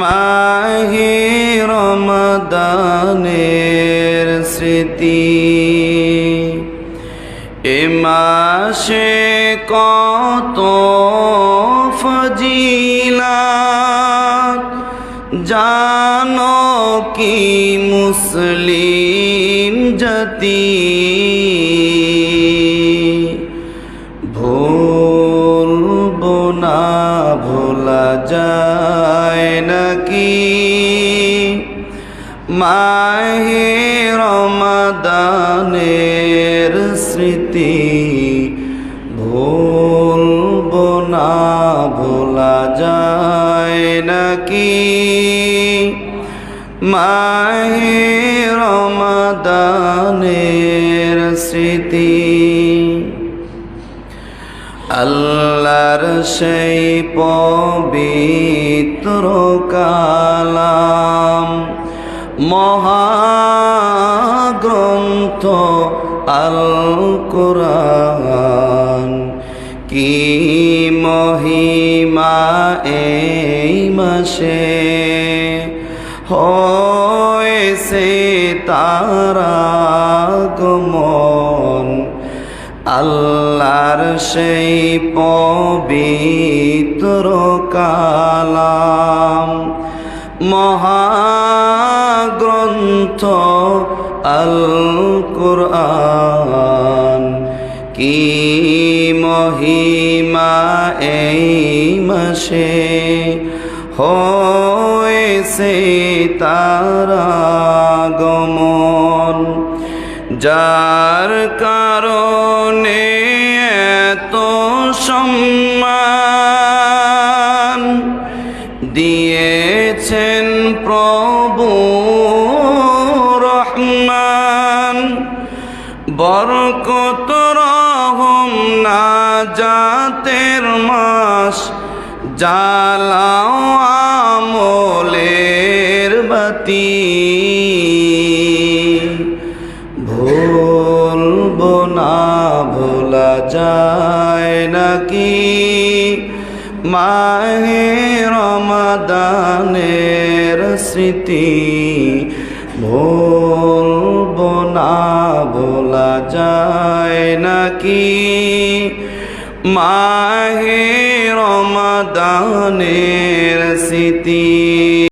মাহি রমদানের স্মৃতি। এ মাসে কত ফজিলাত জানো কি মুসলিম জাতি? মাহে রমাদানের স্মৃতি ভুলবো না, ভোলা যায় নাকি? মাহে রমাদানের স্মৃতি আল্লাহর সেই পবিত্র কালাম মহাগ্রন্থ আল কোরআন কি মহিমা এই মাসে? হয়েছে তারা গমন আল্লাহর সেই পবিত্র কালাম। মহাগ্রন্থ আল কোরআন কি মহিমা এই মাসে হয়েছে তারা গমন? যার কারণে এত সম্মান দিয়েছেন প্রভু রহমান। বরকত রহম না জাতের মাস জালাও আমলের বাতি। ভুলবো না, ভোলা যায় নাকি? মাহে রমাদানের স্মৃতি ভুলবো না ভোলা যায় নাকি? মাহে রমাদানের স্মৃতি